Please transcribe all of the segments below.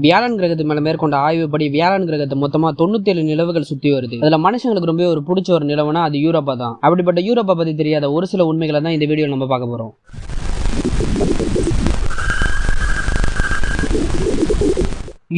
வியாழன் கிரகத்து மேல மேற்கொண்ட ஆய்வுப்படி வியாழன் கிரகத்தை மொத்தமா தொண்ணூத்தேழு நிலவுகள் சுத்தி வருது. அதுல மனுஷங்களுக்கு ரொம்ப ஒரு பிடிச்ச ஒரு நிலவுனா அது யூரோப்பா தான். அப்படிப்பட்ட யூரோப்பா பத்தி தெரியாத ஒரு சில உண்மைகளை தான் இந்த வீடியோ நம்ம பார்க்க போறோம்.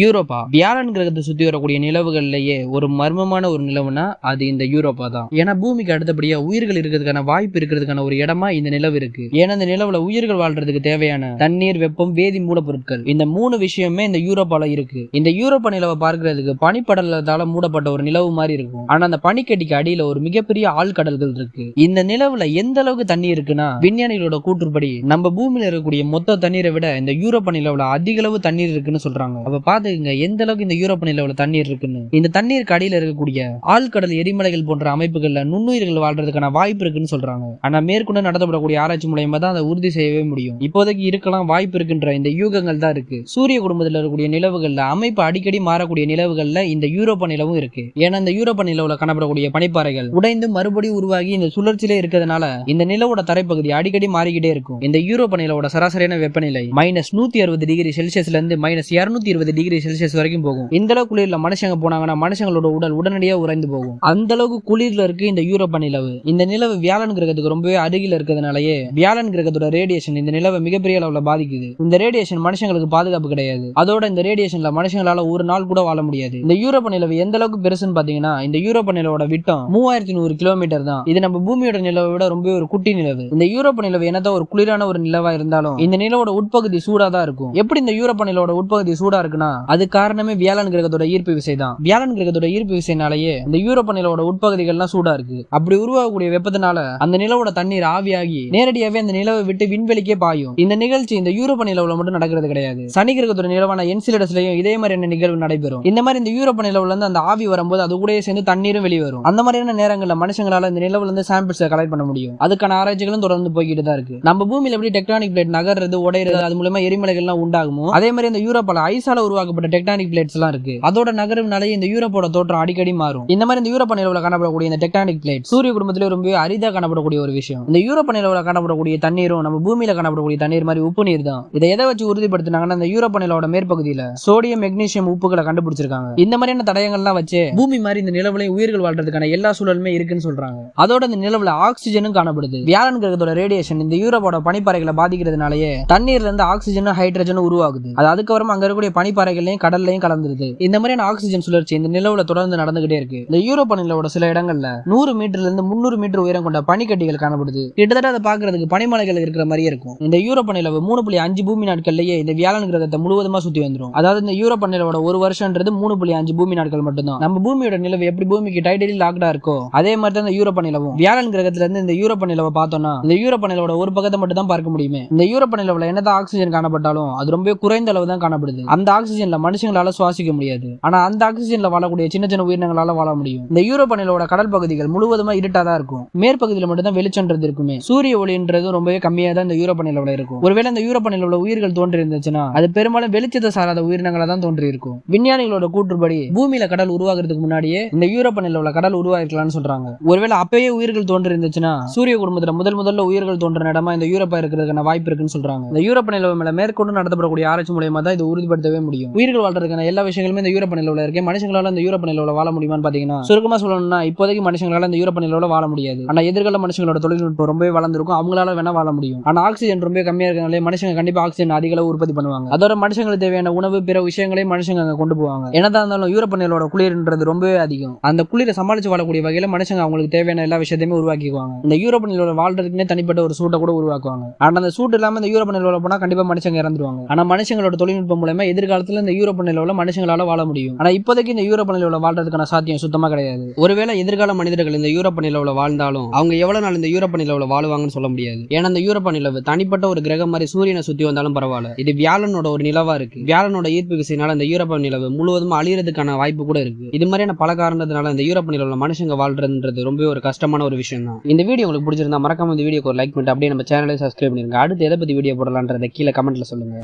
யூரோப்பா. வியாழன் கிரகத்தை சுத்தி வரக்கூடிய நிலவுகள்லயே ஒரு மர்மமான ஒரு நிலவுனா அது இந்த யூரோப்பா தான். ஏன்னா பூமிக்கு அடுத்தபடியா உயிர்கள் இருக்கிறதுக்கான வாய்ப்பு இருக்கிறதுக்கான ஒரு இடமா இந்த நிலவு இருக்கு. ஏன்னா இந்த நிலவுல உயிர்கள் வாழ்றதுக்கு தேவையான தண்ணீர் வெப்பம் வேதி மூலப்பொருட்கள் இந்த மூணு விஷயமே இந்த யூரோப்பால இருக்கு. இந்த யூரோப்பா நிலவை பார்க்கறதுக்கு பனிப்படலத்தால மூடப்பட்ட ஒரு நிலவு மாதிரி இருக்கும். ஆனா அந்த பனிக்கட்டிக்கு அடியில ஒரு மிகப்பெரிய ஆழ்கடல்கள் இருக்கு. இந்த நிலவுல எந்த அளவுக்கு தண்ணி இருக்குன்னா விஞ்ஞானிகளோட கூற்றுப்படி நம்ம பூமியில இருக்கக்கூடிய மொத்த தண்ணீரை விட இந்த யூரோப்பா நிலவுல அதிக அளவு தண்ணீர் இருக்குன்னு சொல்றாங்க. அப்ப பாத்துக்கங்க எந்த அளவுக்கு இந்த யூரோப்பா நிலவுல தண்ணீர் இருக்குன்னு. இந்த தண்ணீருக்கு அடியில் இருக்கக்கூடிய ஆழ்கடல் எரிமலைகள் போன்ற அமைப்புகள்ல நுண்ணுயிர்கள் வாழ்றதுக்கான வாய்ப்பு இருக்குன்னு சொல்றாங்க. ஆனா மேற்கொண்டு நடத்தப்படக்கூடிய ஆராய்ச்சி மூலயமா தான் அதை உறுதி செய்யவே முடியும். இப்போதைக்கு இருக்கலாம் வாய்ப்பு இருக்குன்ற இந்த யூகங்கள் தான் இருக்கு. சூரிய குடும்பத்தில் இருக்கக்கூடிய நிலவுகள்ல அமைப்பு அடிக்கடி மாறக்கூடிய நிலவுகள்ல இந்த யூரோப்பா நிலவும் இருக்கு. ஏன்னா இந்த யூரோப்பா நிலவுல காணப்படக்கூடிய பனிப்பாறைகள் உடைந்து மறுபடியும் உருவாகி இந்த சுழற்சியிலே இருக்கிறதுனால இந்த நிலவோட தரைப்பகுதி அடிக்கடி மாறிக்கிட்டே இருக்கும். இந்த யூரோப்பா நிலவோட சராசரியான வெப்பநிலை மைனஸ் நூத்தி அறுபது டிகிரி செல்சியஸ்ல இருந்து மைனஸ் இருநூத்தி இருபது டிகிரி செல்சியஸ் வரைக்கும் போகும். இந்த அளவு குளிர்ல மனுஷங்க போனாங்கன்னா மனுஷங்களோட உடல் உடனடியாக உறைந்து போகும். அந்த அளவுக்கு குளிர்ல இருக்கு இந்த யூரோப்பா நிலவு. இந்த நிலவு வியாழன் கிரகத்துக்கு ரொம்பவே அருகில் இருக்கிறதுனாலயே வியாழன் கிரகத்தோட ரேடியேஷன் இந்த நிலவை மிகப்பெரிய அளவுல பாதிக்குது. இந்த ரேடியேஷன் மனுஷங்களுக்கு பாதுகாப்பு கிடையாது. அதோட இந்த ரேடியேஷன்ல மனுஷங்களால ஒரு நாள் கூட வாழ முடியாது. இந்த யூரோப்பா நிலவு எந்த அளவுக்கு பெருசுன்னு பாத்தீங்கன்னா இந்த யூரோப்பா நிலவோட விட்டம் மூவாயிரத்தி நூறு கிலோமீட்டர் தான். இது நம்ம பூமியோட நிலவை விட ரொம்பவே ஒரு குட்டி நிலவு. இந்த யூரோப்பா நிலவு என்னதான் ஒரு குளிரான ஒரு நிலவா இருந்தாலும் இந்த நிலவோட உட்பகுதி சூடா தான் இருக்கும். எப்படி இந்த யூரோப்பா நிலவோட உட்பகுதி சூடா இருக்குன்னா அது காரணமே வியாழன் கிரகத்தோட ஈர்ப்பு விசை தான் வியாழன் கிரகத்தோட ஈர்ப்பு விசைனாலேயே இந்த யூரோப்ப நிலவோட உட்பகுதிகள்லாம் சூடா இருக்கு. அப்படி உருவாகக்கூடிய வெப்பத்தினால அந்த நிலவோட தண்ணீர் ஆவியாகி நேரடியாவே அந்த நிலவை விட்டு விண்வெளிக்கே பாயும். இந்த நிகழ்ச்சி இந்த யூரோப்ப நிலவுல மட்டும் நடக்கிறது கிடையாது. சனி கிரகத்தோட நிலவான என்சிலடஸ்லயும் இதே மாதிரியான நிகழ்வு நடைபெறும். இந்த மாதிரி இந்த யூரோப்ப நிலவுல இருந்து அந்த ஆவி வரும்போது அது கூட சேர்ந்து தண்ணீரும் வெளிவரும். அந்த மாதிரியான நேரங்களில் மனுஷங்களால இந்த நிலவுல இருந்து சாம்பிள்ஸை கலெக்ட் பண்ண முடியும். அதுக்கான ஆராய்ச்சிகளும் தொடர்ந்து போய்கிட்டு தான் இருக்கு. நம்ம பூமியில எப்படி டெக்டானிக் பிளேட் நகர்றது உடையிறது அது மூலமா எரிமலைகள்லாம் உண்டாகுமோ அதே மாதிரி இந்த யூரோப்பால ஐசால உருவாக்கப்பட்ட டெக்டானிக் பிளேட்ஸ் எல்லாம் இருக்கு. அதோட நகரம்னாலே இந்த யூரோப்போட தோற்றம் அடிக்கடி மாறும். இந்த மாதிரி இந்த யூரோப்பா நிலவுல காணப்படக்கூடிய இந்த டெக்டானிக் பிளேட் சூரிய குடும்பத்திலே ரொம்ப அரிதா காணப்படக்கூடிய ஒரு விஷயம். இந்த யூரோப்பா நிலவுல காணப்படக்கூடிய தண்ணீரும் நம்ம பூமியில காணப்படக்கூடிய தண்ணீர் மாதிரி உப்பு நீர் தான். இதை எதை வச்சு உறுதிப்படுத்தினாங்கன்னா இந்த யூரோப்பா நிலவோட மேற்பகுதியில சோடியம் மெக்னீசியம் உப்புகளை கண்டுபிடிச்சிருக்காங்க. இந்த மாதிரியான தடயங்கள்லாம் வச்சு பூமி மாதிரி இந்த நிலவுலையும் உயிர்கள் வாழ்றதுக்கான எல்லா சூழலுமே இருக்குன்னு சொல்றாங்க. அதோட இந்த நிலவுல ஆக்சிஜனும் காணப்படுது. வியாழன் கிரகத்தோட ரேடியேஷன் இந்த யூரோப்போட பனிப்பாறைகளை பாதிக்கிறதுனாலயே தண்ணீர்ல இருந்து ஆக்சிஜனும் ஹைட்ரஜனும் உருவாகுது. அது அதுக்கப்புறம் அங்க இருக்கக்கூடிய பனிப்பாறை பனிப்பாறைகளையும் கடல்லையும் கலந்துருது. இந்த மாதிரியான ஆக்சிஜன் சுழற்சி இந்த நிலவுல தொடர்ந்து நடந்துகிட்டே இருக்கு. இந்த யூரோப்பா நிலவோட சில இடங்கள்ல நூறு மீட்டர்ல இருந்து முன்னூறு மீட்டர் உயரம் கொண்ட பனிக்கட்டிகள் காணப்படுது. கிட்டத்தட்ட அதை பாக்குறதுக்கு பனிமலைகள் இருக்கிற மாதிரியே இருக்கும். இந்த யூரோப்பா நிலவு மூணு புள்ளி அஞ்சு பூமி நாட்கள்லயே இந்த வியாழன் கிரகத்தை முழுவதுமா சுத்தி வந்துரும். அதாவது இந்த யூரோப்பா நிலவோட ஒரு வருஷம்ன்றது மூணு புள்ளி அஞ்சு பூமி நாட்கள் மட்டும்தான். நம்ம பூமியோட நிலவு எப்படி பூமிக்கு டைட்டலி லாக்டா இருக்கோ அதே மாதிரி தான் இந்த யூரோப்பா நிலவும். வியாழன் கிரகத்துல இருந்து இந்த யூரோப்பா நிலவை பார்த்தோம்னா இந்த யூரோப்பா நிலவோட ஒரு பக்கத்தை மட்டும் தான் பார்க்க முடியுமே. இந்த யூரோப்பா நிலவுல என்னதான் ஆக்சிஜன் காணப்பட்டாலும் அது ரொம்ப குறைந்த அளவு தான் காணப்படுது. அந்த ஆக்சிஜன் ஆக்சிஜன்ல மனுஷங்களால சுவாசிக்க முடியாது. ஆனா அந்த ஆக்சிஜன்ல வாழக்கூடிய சின்ன சின்ன உயிரினங்களால வாழ முடியும். இந்த யூரோப் அணிலோட கடல் பகுதிகள் முழுவதுமா இருட்டா தான் இருக்கும். மேற்பகுதியில் மட்டும் தான் வெளிச்சன்றது இருக்குமே. சூரிய ஒளின்றது ரொம்பவே கம்மியா தான் இந்த யூரோப் அணிலோட இருக்கும். ஒருவேளை இந்த யூரோப்பா உள்ள உயிர்கள் தோன்றி இருந்துச்சுன்னா அது பெரும்பாலும் வெளிச்சத்தை சாராத உயிரினங்களா தான் தோன்றி இருக்கும். விஞ்ஞானிகளோட கூற்றுப்படி பூமியில கடல் உருவாகிறதுக்கு முன்னாடியே இந்த யூரோப்பா உள்ள கடல் உருவாயிருக்கலாம்னு சொல்றாங்க. ஒருவேளை அப்பயே உயிர்கள் தோன்றி இருந்துச்சுன்னா சூரிய குடும்பத்துல முதல் முதல்ல உயிர்கள் தோன்ற இடமா இந்த யூரோப்பா இருக்கிறதுக்கான வாய்ப்பு இருக்குன்னு சொல்றாங்க. இந்த யூரோப் நிலவு மேல மேற்கொண்டு நடத்தப்படக்கூடிய ஆராய்ச்சி மூலயமா தான் இது உறுதிப்படுத்தவே முடியும். உயிர்கள் வாழ்றதுக்கான எல்லா விஷயங்களுமே இந்த யூரோப் நிலவில் இருக்கு. மனுஷங்களால இந்த யூரோப் நிலவில் வாழ முடியுமான்னு பாத்தீங்கன்னா சுருக்கமா சொல்லணும்னா இப்போதைக்கு மனுஷங்களால இந்த யூரோப் நிலவில் வாழ முடியாது. ஆனா எதிர்கால மனுஷங்களோட தொழில்நுட்பம் ரொம்பவே வளர்ந்துருக்கும். அவங்களால வேணா வாழ முடியும். ஆனா ஆக்சிஜன் ரொம்ப கம்மியா இருக்கனாலே மனுஷங்க கண்டிப்பா ஆக்சிஜன் அதிக அளவு உற்பத்தி பண்ணுவாங்க. அதோட மனுஷங்களுக்கு தேவையான உணவு பிற விஷயங்களையும் மனுஷங்க அங்க கொண்டு போவாங்க. என்னதான் இருந்தாலும் யூரோப் நிலவோட குளிர்ன்றது ரொம்பவே அதிகம். அந்த குளிரை சமாளிச்சு வாழக்கூடிய வகையில மனுஷங்க அவங்களுக்கு தேவையான எல்லா விஷயத்தையுமே உருவாக்கிக்குவாங்க. இந்த யூரோப் நிலவோட வாழ்றதுக்குன்னே தனிப்பட்ட ஒரு சூட்டை கூட உருவாக்குவாங்க. ஆனா அந்த சூட் இல்லாம இந்த யூரோப் நிலவில் போனா கண்டிப்பா மனுஷங்க இறந்துருவாங்க. ஆனா மனுஷங்களோட தொழில்நுட்பம் மூலமா எதிர்காலத்துல இந்த யூரோப்பா உள்ள மனுஷங்களால வாழ முடியும். ஆனா இப்போதைக்கு இந்த யூரோப்பா உள்ள வாழ்றதுக்கான சாத்தியம் சுத்தமா கிடையாது. ஒருவேளை எதிர்கால மனிதர்கள் இந்த யூரோப்பா உள்ள வாழ்ந்தாலும் அவங்க எவ்வளவு நாள் இந்த யூரோப்பா உள்ள வாழ்வாங்கன்னு சொல்ல முடியாது. ஏன்னா இந்த யூரோப் நிலவு தனிப்பட்ட ஒரு கிரகம் மாதிரி சூரியனை சுத்தி வந்தாலும் பரவாயில்ல. இது வியாழனோட ஒரு நிலவா இருக்கு. வியாழனோட ஈர்ப்பு விசையினால இந்த யூரோப் நிலவு முழுவதும் அழியறதுக்கான வாய்ப்பு கூட இருக்கு. இது மாதிரியான பல காரணத்தினால இந்த யூரோப்பா உள்ள மனுஷங்க வாழ்றதுன்றது ரொம்ப ஒரு கஷ்டமான ஒரு விஷயம் தான். இந்த வீடியோ உங்களுக்கு பிடிச்சிருந்தா மறக்காம இந்த வீடியோக்கு ஒரு லைக் பண்ணிட்டு அப்படியே நம்ம சேனலை சப்ஸ்கிரைப் பண்ணிருங்க. அடுத்து எதை பத்தி வீடியோ போடலான்றதை கீழே கமெண்ட்ல சொல்லுங்க.